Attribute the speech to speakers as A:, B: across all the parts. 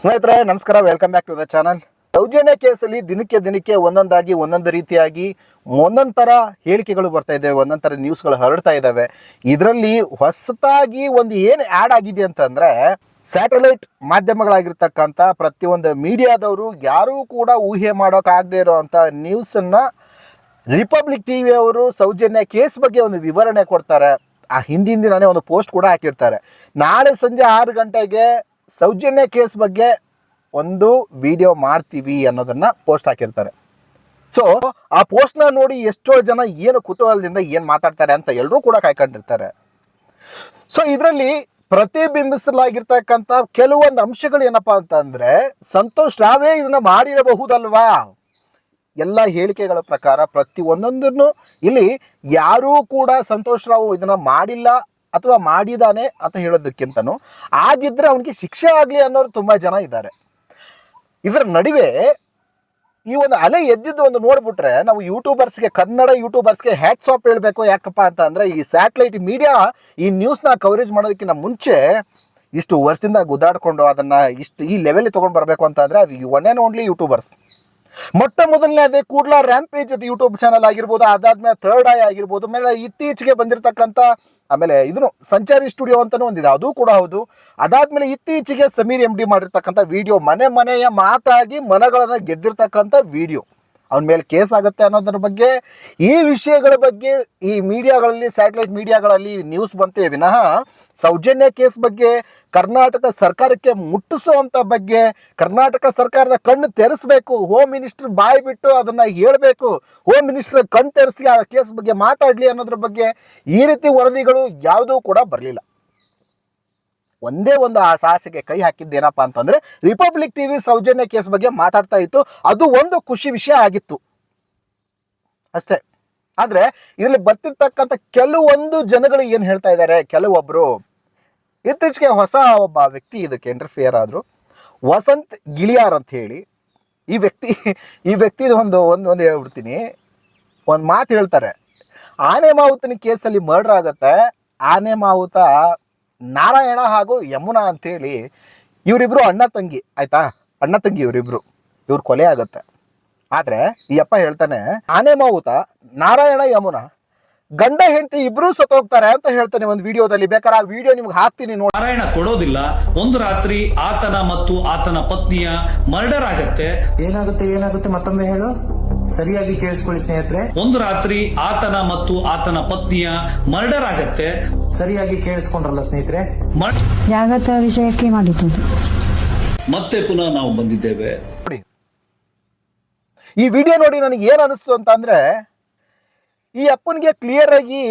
A: ಸ್ನೇಹಿತರೆ, ನಮಸ್ಕಾರ. Welcome back to the channel Soujanya ಕೇಸಲ್ಲಿ ದಿನಕ್ಕೆ ದಿನಕ್ಕೆ ಒಂದೊಂದಾಗಿ, ಒಂದೊಂದು ರೀತಿಯಾಗಿ ಒಂದೊಂದು ಥರ ಹೇಳಿಕೆಗಳು ಬರ್ತಾ ಇದ್ದಾವೆ ಒಂದೊಂದು ಥರ ನ್ಯೂಸ್ಗಳು ಹರಡ್ತಾ ಇದ್ದಾವೆ. ಇದರಲ್ಲಿ ಹೊಸದಾಗಿ ಒಂದು ಏನು ಆ್ಯಡ್ ಆಗಿದೆ ಅಂತಂದರೆ ಸ್ಯಾಟಲೈಟ್ ಮಾಧ್ಯಮಗಳಾಗಿರ್ತಕ್ಕಂಥ ಪ್ರತಿಯೊಂದು ಮೀಡಿಯಾದವರು ಯಾರೂ ಕೂಡ ಊಹೆ ಮಾಡೋಕ್ಕಾಗದೇ ಇರೋವಂಥ ನ್ಯೂಸನ್ನು ರಿಪಬ್ಲಿಕ್ ಟಿ ಅವರು ಸೌಜನ್ಯ ಕೇಸ್ ಬಗ್ಗೆ ಒಂದು ವಿವರಣೆ ಕೊಡ್ತಾರೆ. ಆ ಹಿಂದಿನ ದಿನನೇ ಒಂದು ಪೋಸ್ಟ್ ಕೂಡ ಹಾಕಿರ್ತಾರೆ. ನಾಳೆ ಸಂಜೆ ಆರು ಗಂಟೆಗೆ ಸೌಜನ್ಯ ಕೇಸ್ ಬಗ್ಗೆ ಒಂದು ವಿಡಿಯೋ ಮಾಡ್ತೀವಿ ಅನ್ನೋದನ್ನ ಪೋಸ್ಟ್ ಹಾಕಿರ್ತಾರೆ. ಸೊ ಆ ಪೋಸ್ಟ್ನ ನೋಡಿ ಎಷ್ಟೋ ಜನ ಏನು ಕುತೂಹಲದಿಂದ ಏನು ಮಾತಾಡ್ತಾರೆ ಅಂತ ಎಲ್ಲರೂ ಕೂಡ ಕಾಯ್ಕೊಂಡಿರ್ತಾರೆ. ಸೊ ಇದರಲ್ಲಿ ಪ್ರತಿಬಿಂಬಿಸಲಾಗಿರ್ತಕ್ಕಂಥ ಕೆಲವೊಂದು ಅಂಶಗಳು ಏನಪ್ಪಾ ಅಂತಂದ್ರೆ, ಸಂತೋಷ್ ರಾವೇ ಇದನ್ನ ಮಾಡಿರಬಹುದಲ್ವಾ? ಎಲ್ಲ ಹೇಳಿಕೆಗಳ ಪ್ರಕಾರ ಪ್ರತಿ ಒಂದೊಂದನ್ನು ಇಲ್ಲಿ ಯಾರೂ ಕೂಡ ಸಂತೋಷ್ ರಾವ್ ಇದನ್ನ ಮಾಡಿಲ್ಲ ಅಥವಾ ಮಾಡಿದಾನೆ ಅಂತ ಹೇಳೋದಕ್ಕಿಂತನೂ ಆಗಿದ್ರೆ ಅವನಿಗೆ ಶಿಕ್ಷೆ ಆಗಲಿ ಅನ್ನೋರು ತುಂಬ ಜನ ಇದ್ದಾರೆ. ಇದರ ನಡುವೆ ಈ ಒಂದು ಅಲೆ ಎದ್ದಿದ್ದು ಒಂದು ನೋಡ್ಬಿಟ್ರೆ ನಾವು ಯೂಟ್ಯೂಬರ್ಸ್ಗೆ ಕನ್ನಡ ಯೂಟ್ಯೂಬರ್ಸ್ಗೆ ಹ್ಯಾಟ್ಸ್ ಆಫ್ ಹೇಳಬೇಕು ಯಾಕಪ್ಪ ಅಂತ ಅಂದರೆ ಈ ಸ್ಯಾಟಲೈಟ್ ಮೀಡಿಯಾ ಈ ನ್ಯೂಸ್ನ ಕವರೇಜ್ ಮಾಡೋದಕ್ಕಿಂತ ಮುಂಚೆ ಇಷ್ಟು ವರ್ಷದಿಂದ ಗುದ್ದಾಡಿಕೊಂಡು ಅದನ್ನು ಇಷ್ಟು ಈ ಲೆವೆಲ್ ತೊಗೊಂಡು ಬರಬೇಕು ಅಂತ ಅಂದರೆ ಅದು ಒನ್ ಆ್ಯಂಡ್ ಓನ್ಲಿ ಯೂಟ್ಯೂಬರ್ಸ್ ಮೊಟ್ಟ ಮೊದಲನೇ ಅದೇ ಕೂಡ್ಲಾ ರ್ಯಾಂಪೇಜ್ ಯೂಟ್ಯೂಬ್ ಚಾನಲ್ ಆಗಿರ್ಬೋದು, ಅದಾದ್ಮೇಲೆ ಥರ್ಡ್ ಐ ಆಗಿರ್ಬೋದು, ಆಮೇಲೆ ಇತ್ತೀಚೆಗೆ ಬಂದಿರತಕ್ಕಂಥ ಆಮೇಲೆ ಇದನ್ನು ಸಂಚಾರಿ ಸ್ಟುಡಿಯೋ ಅಂತಲೂ ಒಂದಿದೆ, ಅದು ಕೂಡ ಹೌದು. ಅದಾದ್ಮೇಲೆ ಇತ್ತೀಚೆಗೆ ಸಮೀರ್ ಎಂ ಡಿ ಮಾಡಿರ್ತಕ್ಕಂಥ ವಿಡಿಯೋ ಮನೆ ಮನೆಯ ಮಾತಾಗಿ ಮನಗಳನ್ನ ಗೆದ್ದಿರ್ತಕ್ಕಂಥ ವಿಡಿಯೋ ಅವನ ಮೇಲೆ ಕೇಸ್ ಆಗುತ್ತೆ ಅನ್ನೋದ್ರ ಬಗ್ಗೆ ಈ ವಿಷಯಗಳ ಬಗ್ಗೆ ಈ ಮೀಡಿಯಾಗಳಲ್ಲಿ, ಸ್ಯಾಟಲೈಟ್ ಮೀಡಿಯಾಗಳಲ್ಲಿ ನ್ಯೂಸ್ ಬಂತೇ ವಿನಃ ಸೌಜನ್ಯ ಕೇಸ್ ಬಗ್ಗೆ ಕರ್ನಾಟಕ ಸರ್ಕಾರಕ್ಕೆ ಮುಟ್ಟಿಸುವಂಥ ಬಗ್ಗೆ ಕರ್ನಾಟಕ ಸರ್ಕಾರದ ಕಣ್ಣು ತೆರೆಸಬೇಕು. ಹೋಮ್ ಮಿನಿಸ್ಟರ್ ಬಾಯಿ ಬಿಟ್ಟು ಅದನ್ನು ಹೇಳಬೇಕು. ಹೋಮ್ ಮಿನಿಸ್ಟರ್ ಕಣ್ಣು ತೆರೆಸಿ ಆ ಕೇಸ್ ಬಗ್ಗೆ ಮಾತಾಡಲಿ ಅನ್ನೋದ್ರ ಬಗ್ಗೆ ಈ ರೀತಿ ವರದಿಗಳು ಯಾವುದೂ ಕೂಡ ಬರಲಿಲ್ಲ. ಒಂದೇ ಒಂದು ಆ ಸಾಹಸಕ್ಕೆ ಕೈ ಹಾಕಿದ್ದೇನಪ್ಪ ಅಂತಂದ್ರೆ ರಿಪಬ್ಲಿಕ್ ಟಿವಿ ಸೌಜನ್ಯ ಕೇಸ್ ಬಗ್ಗೆ ಮಾತಾಡ್ತಾ ಇತ್ತು. ಅದು ಒಂದು ಖುಷಿ ವಿಷಯ ಆಗಿತ್ತು. ಅಷ್ಟೇ. ಆದ್ರೆ ಇದರಲ್ಲಿ ಬರ್ತಿರ್ತಕ್ಕಂಥ ಕೆಲವೊಂದು ಜನಗಳು ಏನು ಹೇಳ್ತಾ ಇದ್ದಾರೆ? ಕೆಲವೊಬ್ರು, ಇತ್ತೀಚೆಗೆ ಹೊಸ ಒಬ್ಬ ವ್ಯಕ್ತಿ ಇದಕ್ಕೆ ಇಂಟರ್ಫಿಯರ್ ಆದ್ರು. ವಸಂತ್ ಗಿಳಿಯಾರ್ ಅಂತ ಹೇಳಿ ಈ ವ್ಯಕ್ತಿ ಈ ವ್ಯಕ್ತಿ ಒಂದು ಒಂದು ಒಂದು ಹೇಳ್ಬಿಡ್ತೀನಿ. ಒಂದು ಮಾತು ಹೇಳ್ತಾರೆ. ಆನೆ ಮಾವುತನ ಕೇಸಲ್ಲಿ ಮರ್ಡರ್ ಆಗುತ್ತೆ. ಆನೆ ಮಾವುತ ನಾರಾಯಣ ಹಾಗೂ ಯಮುನಾ ಅಂತೇಳಿ ಇವರಿಬ್ರು ಅಣ್ಣ ತಂಗಿ ಆಯ್ತಾ? ಅಣ್ಣ ತಂಗಿ ಇವರಿಬ್ರು. ಇವ್ರ ಕೊಲೆ ಆಗತ್ತೆ. ಆದ್ರೆ ಈ ಅಪ್ಪ ಹೇಳ್ತಾನೆ ಆನೆ ಮಾವುತ ನಾರಾಯಣ ಯಮುನಾ ಗಂಡ ಹೆಂಡತಿ ಇಬ್ರು ಸತ್ತೋಗ್ತಾರೆ ಅಂತ ಹೇಳ್ತಾನೆ ಒಂದು ವಿಡಿಯೋದಲ್ಲಿ. ಬೇಕಾದ್ರೆ ಆ ವಿಡಿಯೋ ನಿಮ್ಗೆ ಹಾಕ್ತೀನಿ ನೋಡಿ.
B: ನಾರಾಯಣ ಕೊಡೋದಿಲ್ಲ. ಒಂದು ರಾತ್ರಿ ಆತನ ಮತ್ತು ಆತನ ಪತ್ನಿಯ ಮರ್ಡರ್ ಆಗತ್ತೆ.
C: ಏನಾಗುತ್ತೆ ಏನಾಗುತ್ತೆ ಮತ್ತೊಮ್ಮೆ ಹೇಳು. ಸರಿಯಾಗಿ ಕೇಳಿಸ್ಕೊಳ್ಳಿ ಸ್ನೇಹಿತರೆ.
B: ಒಂದು ರಾತ್ರಿ ಆತನ ಮತ್ತು ಆತನ ಪತ್ನಿಯ ಮರ್ಡರ್ ಆಗತ್ತೆ.
C: ಸರಿಯಾಗಿ ಕೇಳಿಸ್ಕೊಂಡ್ರಲ್ಲ ಸ್ನೇಹಿತರೆ.
B: ಯಾಗತ
D: ಜಾಗತ ವಿಷಯಕ್ಕೆ ಮಾಡಿದ್ದು.
B: ಮತ್ತೆ ಪುನಃ ನಾವು ಬಂದಿದ್ದೇವೆ.
A: ನೋಡಿ. ಈ ವಿಡಿಯೋ ನೋಡಿ ನನಗೆ ಏನು ಅನಿಸ್ತು ಅಂತ ಅಂದ್ರೆ ಈ ಅಪ್ಪನಿಗೆ ಕ್ಲಿಯರ್ ಆಗಿ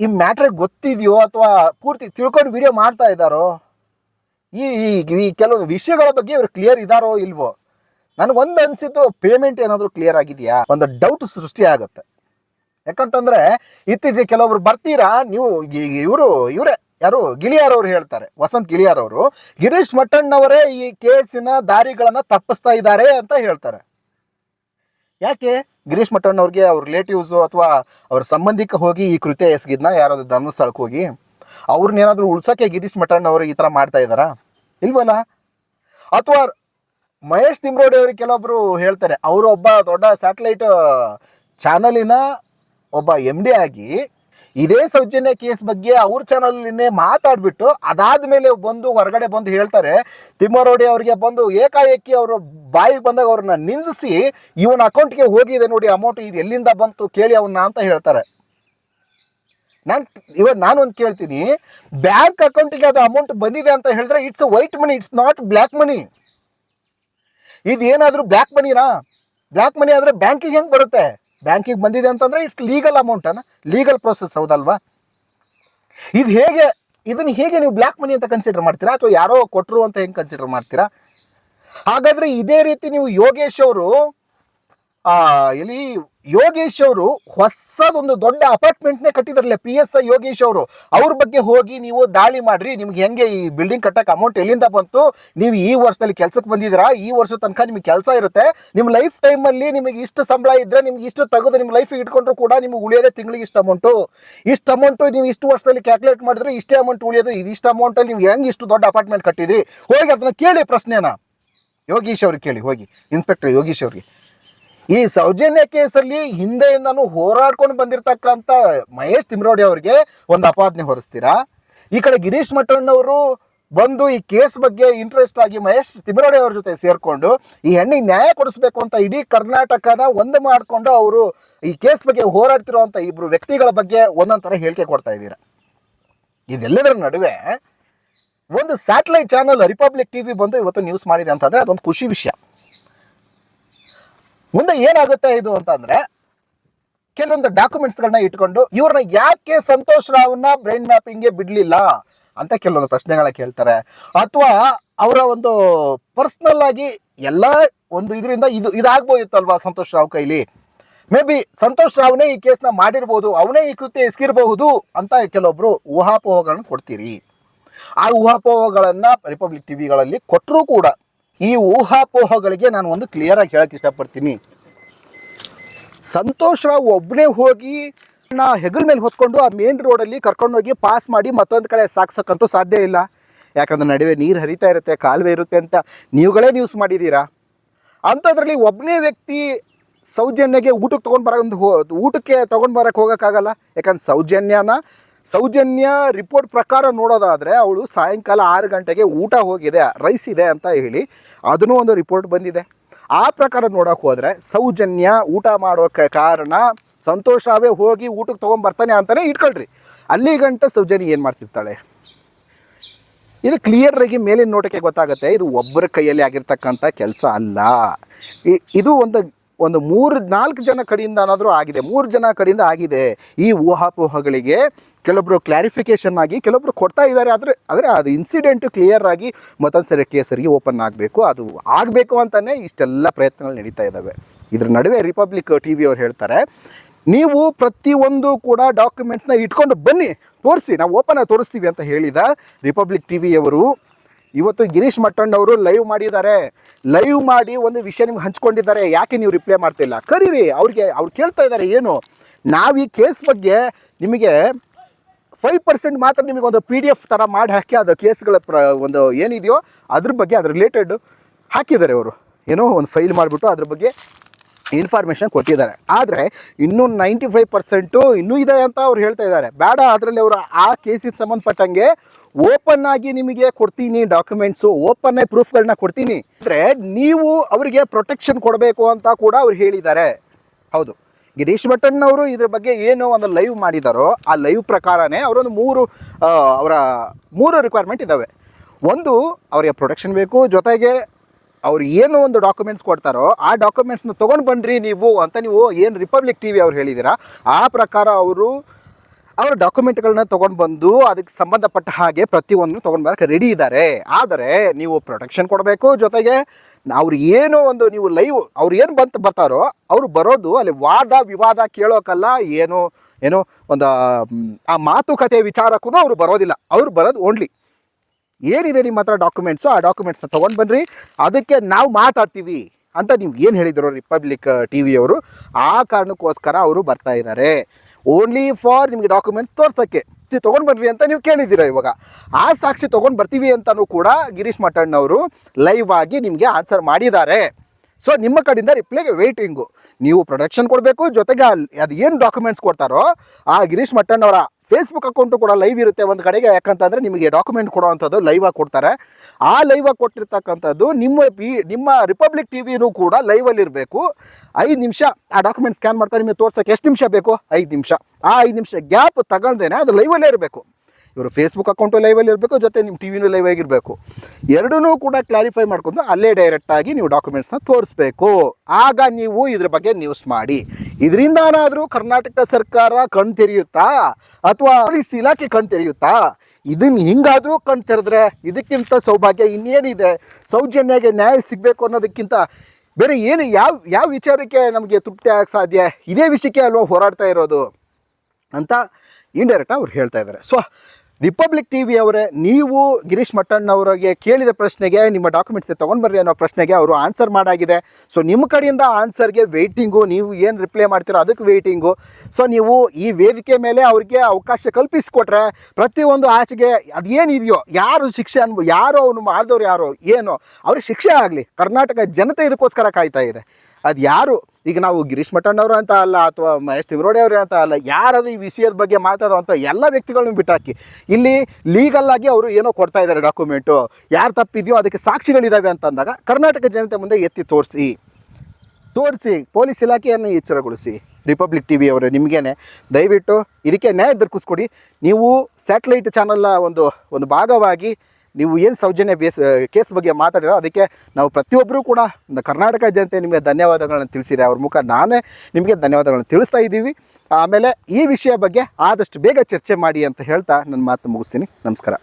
A: ಈ ಮ್ಯಾಟ್ರ್ ಗೊತ್ತಿದೆಯೋ ಅಥವಾ ಪೂರ್ತಿ ತಿಳ್ಕೊಂಡು ವಿಡಿಯೋ ಮಾಡ್ತಾ ಇದ್ದಾರೋ ಈ ಕೆಲವು ವಿಷಯಗಳ ಬಗ್ಗೆ ಇವರು ಕ್ಲಿಯರ್ ಇದಾರೋ ಇಲ್ವೋ? ನನಗೊಂದು ಅನಿಸಿದ್ದು ಪೇಮೆಂಟ್ ಏನಾದರೂ ಕ್ಲಿಯರ್ ಆಗಿದೆಯಾ? ಒಂದು ಡೌಟ್ ಸೃಷ್ಟಿ ಆಗುತ್ತೆ. ಯಾಕಂತಂದ್ರೆ ಇತ್ತೀಚೆಗೆ ಕೆಲವೊಬ್ರು ಬರ್ತೀರಾ? ನೀವು ಇವರು, ಇವರೇ, ಯಾರು? ಗಿಳಿಯಾರವ್ರು ಹೇಳ್ತಾರೆ. ವಸಂತ್ ಗಿಳಿಯಾರವರು ಗಿರೀಶ್ ಮಟ್ಟಣ್ಣವರೇ ಈ ಕೇಸಿನ ದಾರಿಗಳನ್ನ ತಪ್ಪಿಸ್ತಾ ಇದ್ದಾರೆ ಅಂತ ಹೇಳ್ತಾರೆ. ಯಾಕೆ? ಗಿರೀಶ್ ಮಟ್ಟಣ್ಣವ್ರಿಗೆ ಅವ್ರ ರಿಲೇಟಿವ್ಸು ಅಥವಾ ಅವ್ರ ಸಂಬಂಧಿಕ ಹೋಗಿ ಈ ಕೃತ್ಯ ಎಸಗಿದ್ನ? ಯಾರಾದ್ರೂ ಧರ್ಮಸ್ಥಳಕ್ಕೆ ಹೋಗಿ? ಅವ್ರನ್ನೇನಾದ್ರೂ ಉಳ್ಸೋಕ್ಕೆ ಗಿರೀಶ್ ಮಟ್ಟಣ್ಣವರು ಈ ಥರ ಮಾಡ್ತಾ ಇದ್ದಾರಾ? ಇಲ್ವಲ್ಲ? ಅಥವಾ ಮಹೇಶ್ ತಿಮ್ರೋಡಿ ಅವ್ರಿಗೆ ಕೆಲವೊಬ್ರು ಹೇಳ್ತಾರೆ. ಅವರು ಒಬ್ಬ ದೊಡ್ಡ ಸ್ಯಾಟಲೈಟ್ ಚಾನಲಿನ ಒಬ್ಬ ಎಂ ಡಿ ಆಗಿ ಇದೇ ಸೌಜನ್ಯ ಕೇಸ್ ಬಗ್ಗೆ ಅವ್ರ ಚಾನಲ್ನೇ ಮಾತಾಡ್ಬಿಟ್ಟು ಅದಾದ ಮೇಲೆ ಬಂದು ಹೊರಗಡೆ ಬಂದು ಹೇಳ್ತಾರೆ. ತಿಮ್ಮರೋಡಿ ಅವರಿಗೆ ಬಂದು ಏಕಾಏಕಿ ಅವರು ಬಾಯಿಗೆ ಬಂದಾಗ ಅವ್ರನ್ನ ನಿಂದಿಸಿ ಇವನ ಅಕೌಂಟ್ಗೆ ಹೋಗಿದೆ ನೋಡಿ ಅಮೌಂಟ್ ಇದು ಎಲ್ಲಿಂದ ಬಂತು ಕೇಳಿ ಅವನ್ನ ಅಂತ ಹೇಳ್ತಾರೆ. ನಾನು ಇವಾಗ ನಾನು ಒಂದು ಕೇಳ್ತೀನಿ. ಬ್ಯಾಂಕ್ ಅಕೌಂಟಿಗೆ ಅದು ಅಮೌಂಟ್ ಬಂದಿದೆ ಅಂತ ಹೇಳಿದ್ರೆ it's white money it's not black money ಇದೇನಾದ್ರೂ black ಮನಿನಾ? ಬ್ಲ್ಯಾಕ್ ಮನಿ ಆದ್ರೆ ಬ್ಯಾಂಕಿಗೆ ಹೆಂಗೆ ಬರುತ್ತೆ? ಬ್ಯಾಂಕಿಗೆ ಬಂದಿದೆ ಅಂತಂದ್ರೆ ಇಟ್ಸ್ ಲೀಗಲ್ ಅಮೌಂಟ್ ಅನ್ನ ಲೀಗಲ್ ಪ್ರೊಸೆಸ್ ಹೌದಲ್ವಾ? ಇದು ಹೇಗೆ, ಇದನ್ನ ಹೇಗೆ ನೀವು ಬ್ಲ್ಯಾಕ್ ಮನಿ ಅಂತ ಕನ್ಸಿಡರ್ ಮಾಡ್ತೀರಾ? ಅಥವಾ ಯಾರೋ ಕೊಟ್ಟರು ಅಂತ ಹೆಂಗೆ ಕನ್ಸಿಡರ್ ಮಾಡ್ತೀರಾ? ಹಾಗಾದ್ರೆ ಇದೇ ರೀತಿ ನೀವು ಯೋಗೇಶ್ ಅವರು ಆ, ಇಲ್ಲಿ ಯೋಗೇಶ್ ಅವರು ಹೊಸದೊಂದು ದೊಡ್ಡ ಅಪಾರ್ಟ್ಮೆಂಟ್ನೇ ಕಟ್ಟಿದಾರಲ್ಲ ಪಿ ಎಸ್ ಐ ಯೋಗೇಶ್ ಅವರು. ಅವ್ರ ಬಗ್ಗೆ ಹೋಗಿ ನೀವು ದಾಳಿ ಮಾಡ್ರಿ, ನಿಮ್ಗೆ ಹೆಂಗೆ ಈ ಬಿಲ್ಡಿಂಗ್ ಕಟ್ಟಕ್ಕೆ ಅಮೌಂಟ್ ಎಲ್ಲಿಂದ ಬಂತು, ನೀವು ಈ ವರ್ಷದಲ್ಲಿ ಕೆಲ್ಸಕ್ಕೆ ಬಂದಿದ್ದೀರಾ, ಈ ವರ್ಷ ತನಕ ನಿಮ್ಗೆ ಕೆಲಸ ಇರುತ್ತೆ ನಿಮ್ಮ ಲೈಫ್ ಟೈಮಲ್ಲಿ ನಿಮಗೆ ಇಷ್ಟು ಸಂಬಳ ಇದ್ರೆ ನಿಮ್ಗೆ ಇಷ್ಟು ತೆಗೆದು ನಿಮ್ಮ ಲೈಫ್ ಇಟ್ಕೊಂಡ್ರು ಕೂಡ ನಿಮ್ಗೆ ಉಳಿಯೋದೇ ತಿಂಗಳಿಗೆ ಇಷ್ಟು ಅಮೌಂಟು ಇಷ್ಟು ಅಮೌಂಟು ನೀವು ಇಷ್ಟು ವರ್ಷದಲ್ಲಿ ಕ್ಯಾಲ್ಕುಲೇಟ್ ಮಾಡಿದ್ರೆ ಇಷ್ಟೇ ಅಮೌಂಟ್ ಉಳಿಯೋದು ಇದಿಷ್ಟು ಅಮೌಂಟಲ್ಲಿ ನೀವು ಹೆಂಗೆ ಇಷ್ಟು ದೊಡ್ಡ ಅಪಾರ್ಟ್ಮೆಂಟ್ ಕಟ್ಟಿದ್ರಿ? ಹೋಗಿ ಅದನ್ನ ಕೇಳಿ ಪ್ರಶ್ನೆನ. ಯೋಗೀಶ್ ಅವ್ರಿಗೆ ಕೇಳಿ, ಹೋಗಿ ಇನ್ಸ್ಪೆಕ್ಟರ್ ಯೋಗೀಶ್ ಅವ್ರಿಗೆ. ಈ ಸೌಜನ್ಯ ಕೇಸಲ್ಲಿ ಹಿಂದೆಯಿಂದನೂ ಹೋರಾಡ್ಕೊಂಡು ಬಂದಿರತಕ್ಕಂಥ ಮಹೇಶ್ ತಿಮ್ರೋಡಿ ಅವರಿಗೆ ಒಂದು ಅಪಾದನೆ ಹೊರಿಸ್ತೀರಾ? ಈ ಕಡೆ ಗಿರೀಶ್ ಮಠಣ್ಣವರು ಬಂದು ಈ ಕೇಸ್ ಬಗ್ಗೆ ಇಂಟ್ರೆಸ್ಟ್ ಆಗಿ ಮಹೇಶ್ ತಿಮ್ರೋಡಿ ಅವ್ರ ಜೊತೆ ಸೇರಿಕೊಂಡು ಈ ಹೆಣ್ಣಿಗೆ ನ್ಯಾಯ ಕೊಡಿಸ್ಬೇಕು ಅಂತ ಇಡೀ ಕರ್ನಾಟಕನ ಒಂದು ಮಾಡಿಕೊಂಡು ಅವರು ಈ ಕೇಸ್ ಬಗ್ಗೆ ಹೋರಾಡ್ತಿರುವಂಥ ಇಬ್ರು ವ್ಯಕ್ತಿಗಳ ಬಗ್ಗೆ ಒಂದೊಂದು ಥರ ಹೇಳಿಕೆ ಕೊಡ್ತಾ ಇದ್ದೀರಾ? ಇದೆಲ್ಲದರ ನಡುವೆ ಒಂದು ಸ್ಯಾಟಲೈಟ್ ಚಾನಲ್ ರಿಪಬ್ಲಿಕ್ ಟಿವಿ ಬಂದು ಇವತ್ತು ನ್ಯೂಸ್ ಮಾಡಿದೆ ಅಂತಂದರೆ ಅದೊಂದು ಖುಷಿ ವಿಷಯ. ಮುಂದೆ ಏನಾಗುತ್ತೆ ಇದು ಅಂತಂದ್ರೆ ಕೆಲವೊಂದು ಡಾಕ್ಯುಮೆಂಟ್ಸ್ಗಳನ್ನ ಇಟ್ಕೊಂಡು ಇವ್ರನ್ನ ಯಾಕೆ ಸಂತೋಷ್ ರಾವ್ನ ಬ್ರೈನ್ ಮ್ಯಾಪಿಂಗ್ಗೆ ಬಿಡ್ಲಿಲ್ಲ ಅಂತ ಕೆಲವೊಂದು ಪ್ರಶ್ನೆಗಳ ಕೇಳ್ತಾರೆ. ಅಥವಾ ಅವರ ಒಂದು ಪರ್ಸ್ನಲ್ ಆಗಿ ಎಲ್ಲ ಒಂದು ಇದರಿಂದ ಇದು, ಇದಾಗ್ಬೋದಿತ್ತಲ್ವಾ ಸಂತೋಷ್ ರಾವ್ ಕೈಲಿ? ಮೇ ಬಿ ಸಂತೋಷ್ ರಾವ್ನೇ ಈ ಕೇಸ್ನ ಮಾಡಿರ್ಬೋದು, ಅವನೇ ಈ ಕೃತ್ಯ ಎಸಗಿರ್ಬಹುದು ಅಂತ ಕೆಲವೊಬ್ರು ಊಹಾಪೋಹಗಳನ್ನು ಕೊಡ್ತೀರಿ. ಆ ಊಹಾಪೋಹಗಳನ್ನು ರಿಪಬ್ಲಿಕ್ ಟಿವಿಗಳಲ್ಲಿ ಕೊಟ್ಟರೂ ಕೂಡ ಈ ಊಹಾಪೋಹಗಳಿಗೆ ನಾನು ಒಂದು ಕ್ಲಿಯರ್ ಆಗಿ ಹೇಳಕ್ ಇಷ್ಟಪಡ್ತೀನಿ. ಸಂತೋಷ್ ರಾವ್ ಒಬ್ಬನೇ ಹೋಗಿ ನಾ ಹೆಗಲ್ ಮೇಲೆ ಹೊತ್ಕೊಂಡು ಆ ಮೇನ್ ರೋಡಲ್ಲಿ ಕರ್ಕೊಂಡು ಹೋಗಿ ಪಾಸ್ ಮಾಡಿ ಮತ್ತೊಂದು ಕಡೆ ಸಾಕ್ಸಕ್ಕಂತೂ ಸಾಧ್ಯ ಇಲ್ಲ. ಯಾಕಂದ್ರೆ ನಡುವೆ ನೀರು ಹರಿತಾ ಇರುತ್ತೆ, ಕಾಲುವೆ ಇರುತ್ತೆ ಅಂತ ನೀವುಗಳೇ ನ್ಯೂಸ್ ಮಾಡಿದ್ದೀರಾ ಅಂಥದ್ರಲ್ಲಿ ಒಬ್ಬನೇ ವ್ಯಕ್ತಿ ಸೌಜನ್ಯಗೆ ಊಟಕ್ಕೆ ತೊಗೊಂಡು ಒಂದು ಹೋ ಊಟಕ್ಕೆ ತೊಗೊಂಡು ಬರೋಕ್ಕೆ ಹೋಗೋಕ್ಕಾಗಲ್ಲ. ಯಾಕಂದ್ರೆ ಸೌಜನ್ಯನ ಸೌಜನ್ಯ ರಿಪೋರ್ಟ್ ಪ್ರಕಾರ ನೋಡೋದಾದರೆ ಅವಳು ಸಾಯಂಕಾಲ ಆರು ಗಂಟೆಗೆ ಊಟ ಹೋಗಿದೆ, ರೈಸ್ ಇದೆ ಅಂತ ಹೇಳಿ ಅದನ್ನೂ ಒಂದು ರಿಪೋರ್ಟ್ ಬಂದಿದೆ. ಆ ಪ್ರಕಾರ ನೋಡೋಕೆ ಹೋದರೆ ಸೌಜನ್ಯ ಊಟ ಮಾಡೋಕ್ಕೆ ಕಾರಣ ಸಂತೋಷ ರಾವೇ ಹೋಗಿ ಊಟಕ್ಕೆ ತೊಗೊಂಬರ್ತಾನೆ ಅಂತಲೇ ಇಟ್ಕೊಳ್ರಿ. ಅಲ್ಲಿ ಗಂಟೆ ಸೌಜನ್ಯ ಏನು ಮಾಡ್ತಿರ್ತಾಳೆ? ಇದು ಕ್ಲಿಯರ್ ಆಗಿ ಮೇಲಿನ ನೋಟಕ್ಕೆ ಗೊತ್ತಾಗುತ್ತೆ, ಇದು ಒಬ್ಬರ ಕೈಯಲ್ಲಿ ಆಗಿರ್ತಕ್ಕಂಥ ಕೆಲಸ ಅಲ್ಲ. ಇದು ಒಂದು ಒಂದು ಮೂರು, ನಾಲ್ಕು ಜನ ಕಡೆಯಿಂದ ಏನಾದರೂ ಆಗಿದೆ, ಮೂರು ಜನ ಕಡೆಯಿಂದ ಆಗಿದೆ, ಈ ಊಹಾಪೋಹಗಳಿಗೆ ಕೆಲವೊಬ್ರು ಕ್ಲಾರಿಫಿಕೇಶನ್ ಆಗಿ ಕೆಲವೊಬ್ಬರು ಕೊಡ್ತಾ ಇದ್ದಾರೆ, ಆದರೆ ಆದರೆ ಅದು ಇನ್ಸಿಡೆಂಟು ಕ್ಲಿಯರ್ ಆಗಿ ಮತ್ತೊಂದು ಸರಿ ಕೇಸರಿಗೆ ಓಪನ್ ಆಗಬೇಕು, ಅದು ಆಗಬೇಕು ಅಂತಲೇ ಇಷ್ಟೆಲ್ಲ ಪ್ರಯತ್ನಗಳು ನಡೀತಾ ಇದ್ದಾವೆ. ಇದ್ರ ನಡುವೆ ರಿಪಬ್ಲಿಕ್ ಟಿ ವಿ ಅವ್ರು ಹೇಳ್ತಾರೆ, ನೀವು ಪ್ರತಿಯೊಂದು ಕೂಡ ಡಾಕ್ಯುಮೆಂಟ್ಸ್ನ ಇಟ್ಕೊಂಡು ಬನ್ನಿ, ತೋರಿಸಿ, ನಾವು ಓಪನ್ ಆಗಿ ತೋರಿಸ್ತೀವಿ ಅಂತ ಹೇಳಿದ ರಿಪಬ್ಲಿಕ್ ಟಿ ವಿಯವರು ಇವತ್ತು ಗಿರೀಶ್ ಮಟ್ಟಣ್ಣವರು ಲೈವ್ ಮಾಡಿದ್ದಾರೆ. ಲೈವ್ ಮಾಡಿ ಒಂದು ವಿಷಯ ನಿಮ್ಗೆ ಹಂಚ್ಕೊಂಡಿದ್ದಾರೆ. ಯಾಕೆ ನೀವು ರಿಪ್ಲೈ ಮಾಡ್ತಿಲ್ಲ ಕರೀರಿ, ಅವ್ರಿಗೆ, ಅವ್ರು ಕೇಳ್ತಾ ಇದ್ದಾರೆ ಏನು? ನಾವು ಈ ಕೇಸ್ ಬಗ್ಗೆ ನಿಮಗೆ ಫೈವ್ ಪರ್ಸೆಂಟ್ ಮಾತ್ರ ನಿಮಗೆ ಒಂದು ಪಿ ಡಿ ಎಫ್ ಥರ ಮಾಡಿ ಹಾಕಿ ಅದು ಕೇಸ್ಗಳ ಪ್ರ, ಒಂದು ಏನಿದೆಯೋ ಅದ್ರ ಬಗ್ಗೆ ಅದ್ರ ರಿಲೇಟೆಡ್ ಹಾಕಿದ್ದಾರೆ ಅವರು. ಏನೋ ಒಂದು ಫೈಲ್ ಮಾಡಿಬಿಟ್ಟು ಅದ್ರ ಬಗ್ಗೆ ಇನ್ಫಾರ್ಮೇಷನ್ ಕೊಟ್ಟಿದ್ದಾರೆ. ಆದರೆ ಇನ್ನೂ ನೈಂಟಿ ಫೈವ್ ಪರ್ಸೆಂಟು ಇನ್ನೂ ಇದೆ ಅಂತ ಅವ್ರು ಹೇಳ್ತಾ ಇದ್ದಾರೆ. ಬೇಡ, ಅದರಲ್ಲಿ ಅವರು ಆ ಕೇಸಿಗೆ ಸಂಬಂಧಪಟ್ಟಂಗೆ ಓಪನ್ ಆಗಿ ನಿಮಗೆ ಕೊಡ್ತೀನಿ ಡಾಕ್ಯುಮೆಂಟ್ಸು ಓಪನ್ ಆಗಿ ಪ್ರೂಫ್ಗಳನ್ನ ಕೊಡ್ತೀನಿ. ಅಂದರೆ ನೀವು ಅವರಿಗೆ ಪ್ರೊಟೆಕ್ಷನ್ ಕೊಡಬೇಕು ಅಂತ ಕೂಡ ಅವ್ರು ಹೇಳಿದ್ದಾರೆ. ಹೌದು. ಗಿರೀಶ್ ಭಟ್ಟಣ್ಣವರು ಇದ್ರ ಬಗ್ಗೆ ಏನು ಒಂದು ಲೈವ್ ಮಾಡಿದಾರೋ, ಆ ಲೈವ್ ಪ್ರಕಾರನೇ ಅವರೊಂದು ಮೂರು ಅವರ ಮೂರು ರಿಕ್ವೈರ್ಮೆಂಟ್ ಇದ್ದಾವೆ. ಒಂದು, ಅವರಿಗೆ ಪ್ರೊಟೆಕ್ಷನ್ ಬೇಕು, ಜೊತೆಗೆ ಅವ್ರು ಏನು ಒಂದು ಡಾಕ್ಯುಮೆಂಟ್ಸ್ ಕೊಡ್ತಾರೋ ಆ ಡಾಕ್ಯುಮೆಂಟ್ಸ್ನ ತೊಗೊಂಡು ಬನ್ನಿರಿ ನೀವು ಅಂತ ನೀವು ಏನು ರಿಪಬ್ಲಿಕ್ ಟಿ ವಿ ಅವ್ರು ಹೇಳಿದ್ದೀರಾ ಆ ಪ್ರಕಾರ ಅವರು ಅವರ ಡಾಕ್ಯುಮೆಂಟ್ಗಳನ್ನ ತೊಗೊಂಡು ಬಂದು ಅದಕ್ಕೆ ಸಂಬಂಧಪಟ್ಟ ಹಾಗೆ ಪ್ರತಿಯೊಂದು ತೊಗೊಂಡು ಬರೋಕ್ಕೆ ರೆಡಿ ಇದ್ದಾರೆ ಆದರೆ ನೀವು ಪ್ರೊಟೆಕ್ಷನ್ ಕೊಡಬೇಕು ಜೊತೆಗೆ ಅವ್ರು ಏನೋ ಒಂದು ನೀವು ಲೈವ್ ಅವ್ರು ಏನು ಬಂತ ಬರ್ತಾರೋ ಅವರು ಬರೋದು ಅಲ್ಲಿ ವಾದ ವಿವಾದ ಕೇಳೋಕ್ಕಲ್ಲ ಏನು, ಏನೋ ಒಂದು, ಆ ಮಾತುಕತೆ ವಿಚಾರಕ್ಕೂ ಅವರು ಬರೋದಿಲ್ಲ. ಅವ್ರು ಬರೋದು ಓನ್ಲಿ ಏನಿದೆ ನಿಮ್ಮ ಹತ್ರ ಡಾಕ್ಯುಮೆಂಟ್ಸು ಆ ಡಾಕ್ಯುಮೆಂಟ್ಸ್ನ ತೊಗೊಂಡು ಬನ್ನಿರಿ ಅದಕ್ಕೆ ನಾವು ಮಾತಾಡ್ತೀವಿ ಅಂತ ನೀವು ಏನು ಹೇಳಿದ್ರು ರಿಪಬ್ಲಿಕ್ ಟಿ ವಿಯವರು ಆ ಕಾರಣಕ್ಕೋಸ್ಕರ ಅವರು ಬರ್ತಾ ಇದ್ದಾರೆ ಓನ್ಲಿ ಫಾರ್ ನಿಮಗೆ ಡಾಕ್ಯುಮೆಂಟ್ಸ್ ತೋರ್ಸೋಕ್ಕೆ. ತೊಗೊಂಡು ಬನ್ನಿರಿ ಅಂತ ನೀವು ಕೇಳಿದ್ದೀರಾ ಇವಾಗ. ಆ ಸಾಕ್ಷಿ ತೊಗೊಂಡು ಬರ್ತೀವಿ ಅಂತಲೂ ಕೂಡ ಗಿರೀಶ್ ಮಠಣ್ಣವರು ಲೈವ್ ಆಗಿ ನಿಮಗೆ ಆನ್ಸರ್ ಮಾಡಿದ್ದಾರೆ. ಸೊ ನಿಮ್ಮ ಕಡೆಯಿಂದ ರಿಪ್ಲೈಗೆ ವೇಟಿಂಗು ನೀವು ಪ್ರೊಡಕ್ಷನ್ ಕೊಡಬೇಕು, ಜೊತೆಗೆ ಅಲ್ಲಿ ಅದು ಏನು ಡಾಕ್ಯುಮೆಂಟ್ಸ್ ಕೊಡ್ತಾರೋ, ಆ ಗಿರೀಶ್ ಮಟ್ಟಣ್ಣವರ ಫೇಸ್ಬುಕ್ ಅಕೌಂಟು ಕೂಡ ಲೈವ್ ಇರುತ್ತೆ ಒಂದು ಕಡೆಗೆ. ಯಾಕಂತಂದರೆ ನಿಮಗೆ ಡಾಕ್ಯುಮೆಂಟ್ ಕೊಡೋವಂಥದ್ದು ಲೈವ್ ಆಗಿ ಕೊಡ್ತಾರೆ. ಆ ಲೈವ್ ಆಗಿ ಕೊಟ್ಟಿರ್ತಕ್ಕಂಥದ್ದು ನಿಮ್ಮ ಪಿ ನಿಮ್ಮ ರಿಪಬ್ಲಿಕ್ ಟಿ ವಿನೂ ಕೂಡ ಲೈವಲ್ಲಿ ಇರಬೇಕು. ಐದು ನಿಮಿಷ, ಆ ಡಾಕ್ಯುಮೆಂಟ್ ಸ್ಕ್ಯಾನ್ ಮಾಡ್ತಾರೆ ನಿಮಗೆ ತೋರ್ಸೋಕ್ಕೆ ಎಷ್ಟು ನಿಮಿಷ ಬೇಕು? ಐದು ನಿಮಿಷ. ಆ ಐದು ನಿಮಿಷ ಗ್ಯಾಪ್ ತಗೊಳ್ದೇನೆ ಅದು ಲೈವಲ್ಲೇ ಇರಬೇಕು. ಇವರು ಫೇಸ್ಬುಕ್ ಅಕೌಂಟು ಲೈವಲ್ಲಿ ಇರಬೇಕು, ಜೊತೆ ನಿಮ್ಮ ಟಿ ವಿನೂ ಲೈವ್ ಆಗಿರಬೇಕು. ಎರಡನ್ನೂ ಕೂಡ ಕ್ಲಾರಿಫೈ ಮಾಡ್ಕೊಂಡು ಅಲ್ಲೇ ಡೈರೆಕ್ಟಾಗಿ ನೀವು ಡಾಕ್ಯುಮೆಂಟ್ಸ್ನ ತೋರಿಸ್ಬೇಕು. ಆಗ ನೀವು ಇದ್ರ ಬಗ್ಗೆ ನ್ಯೂಸ್ ಮಾಡಿ. ಇದರಿಂದನಾದರೂ ಕರ್ನಾಟಕ ಸರ್ಕಾರ ಕಣ್ ತೆರೆಯುತ್ತಾ? ಅಥವಾ ಪೊಲೀಸ್ ಇಲಾಖೆ ಕಣ್ ತೆರೆಯುತ್ತಾ? ಇದನ್ನ ಹಿಂಗಾದರೂ ಕಣ್ ತೆರೆದ್ರೆ ಇದಕ್ಕಿಂತ ಸೌಭಾಗ್ಯ ಇನ್ನೇನಿದೆ? ಸೌಜನ್ಯಗೆ ನ್ಯಾಯ ಸಿಗಬೇಕು ಅನ್ನೋದಕ್ಕಿಂತ ಬೇರೆ ಏನು ಯಾವ ಯಾವ ವಿಚಾರಕ್ಕೆ ನಮಗೆ ತೃಪ್ತಿ ಆಗಕ್ಕೆ ಸಾಧ್ಯ? ಇದೇ ವಿಷಯಕ್ಕೆ ಅಲ್ವಾ ಹೋರಾಡ್ತಾ ಇರೋದು? ಅಂತ ಇಂಡೈರೆಕ್ಟ್ ಅವ್ರು ಹೇಳ್ತಾ ಇದ್ದಾರೆ ಸೊ ರಿಪಬ್ಲಿಕ್ ಟಿ ವಿ ಅವರೇ, ನೀವು ಗಿರೀಶ್ ಮಟ್ಟಣ್ಣ ಅವರಿಗೆ ಕೇಳಿದ ಪ್ರಶ್ನೆಗೆ, ನಿಮ್ಮ ಡಾಕ್ಯುಮೆಂಟ್ಸ್ ತೊಗೊಂಡು ಬರ್ರಿ ಅನ್ನೋ ಪ್ರಶ್ನೆಗೆ ಅವರು ಆನ್ಸರ್ ಮಾಡಾಗಿದೆ. ಸೊ ನಿಮ್ಮ ಕಡೆಯಿಂದ ಆನ್ಸರ್ಗೆ ವೆಯ್ಟಿಂಗು ನೀವು ಏನು ರಿಪ್ಲೈ ಮಾಡ್ತೀರೋ ಅದಕ್ಕೆ ವೆಯ್ಟಿಂಗು ಸೊ ನೀವು ಈ ವೇದಿಕೆ ಮೇಲೆ ಅವ್ರಿಗೆ ಅವಕಾಶ ಕಲ್ಪಿಸಿಕೊಟ್ರೆ, ಪ್ರತಿಯೊಂದು ಆಚೆಗೆ ಅದೇನಿದೆಯೋ, ಯಾರು ಶಿಕ್ಷೆ ಅನ್ಬೋ, ಯಾರು ಅವನು ಮಾಡಿದವ್ರು ಯಾರು, ಏನು, ಅವ್ರಿಗೆ ಶಿಕ್ಷೆ ಆಗಲಿ. ಕರ್ನಾಟಕ ಜನತೆ ಇದಕ್ಕೋಸ್ಕರ ಕಾಯ್ತಾ ಇದೆ. ಅದು ಯಾರು? ಈಗ ನಾವು ಗಿರೀಶ್ ಮಠಣ್ಣವರು ಅಂತ ಅಲ್ಲ, ಅಥವಾ ಮಹೇಶ್ ಅವರು ಅಂತ ಅಲ್ಲ, ಯಾರಾದರೂ ಈ ವಿಷಯದ ಬಗ್ಗೆ ಮಾತಾಡುವಂಥ ಎಲ್ಲ ವ್ಯಕ್ತಿಗಳನ್ನ ಬಿಟ್ಟಾಕಿ, ಇಲ್ಲಿ ಲೀಗಲ್ ಆಗಿ ಅವರು ಏನೋ ಕೊಡ್ತಾ ಇದ್ದಾರೆ ಡಾಕ್ಯುಮೆಂಟು ಯಾರು ತಪ್ಪಿದೆಯೋ ಅದಕ್ಕೆ ಸಾಕ್ಷಿಗಳಿದ್ದಾವೆ ಅಂತ ಅಂದಾಗ ಕರ್ನಾಟಕ ಜನತೆ ಮುಂದೆ ಎತ್ತಿ ತೋರಿಸಿ ತೋರಿಸಿ, ಪೊಲೀಸ್ ಇಲಾಖೆಯನ್ನು ಎಚ್ಚರಗೊಳಿಸಿ ರಿಪಬ್ಲಿಕ್ ಟಿ ವಿಯವರು ನಿಮಗೇನೆ, ದಯವಿಟ್ಟು ಇದಕ್ಕೆ ನ್ಯಾಯ ದೊರಕಿಸ್ಕೊಡಿ, ನೀವು ಸ್ಯಾಟಲೈಟ್ ಚಾನಲ್ನ ಒಂದು ಒಂದು ಭಾಗವಾಗಿ ನೀವು ಏನು ಸೌಜನ್ಯ ಬೇಸ್ ಕೇಸ್ ಬಗ್ಗೆ ಮಾತಾಡಿರೋ ಅದಕ್ಕೆ ನಾವು ಪ್ರತಿಯೊಬ್ಬರೂ ಕೂಡ ಕರ್ನಾಟಕ ಜನತೆ ನಿಮಗೆ ಧನ್ಯವಾದಗಳನ್ನು ತಿಳಿಸಿದೆ. ಅವ್ರ ಮುಖ ನಾನೇ ನಿಮಗೆ ಧನ್ಯವಾದಗಳನ್ನು ತಿಳಿಸ್ತಾ ಇದ್ದೀವಿ. ಆಮೇಲೆ ಈ ವಿಷಯ ಬಗ್ಗೆ ಆದಷ್ಟು ಬೇಗ ಚರ್ಚೆ ಮಾಡಿ ಅಂತ ಹೇಳ್ತಾ ನನ್ನ ಮಾತು ಮುಗಿಸ್ತೀನಿ. ನಮಸ್ಕಾರ.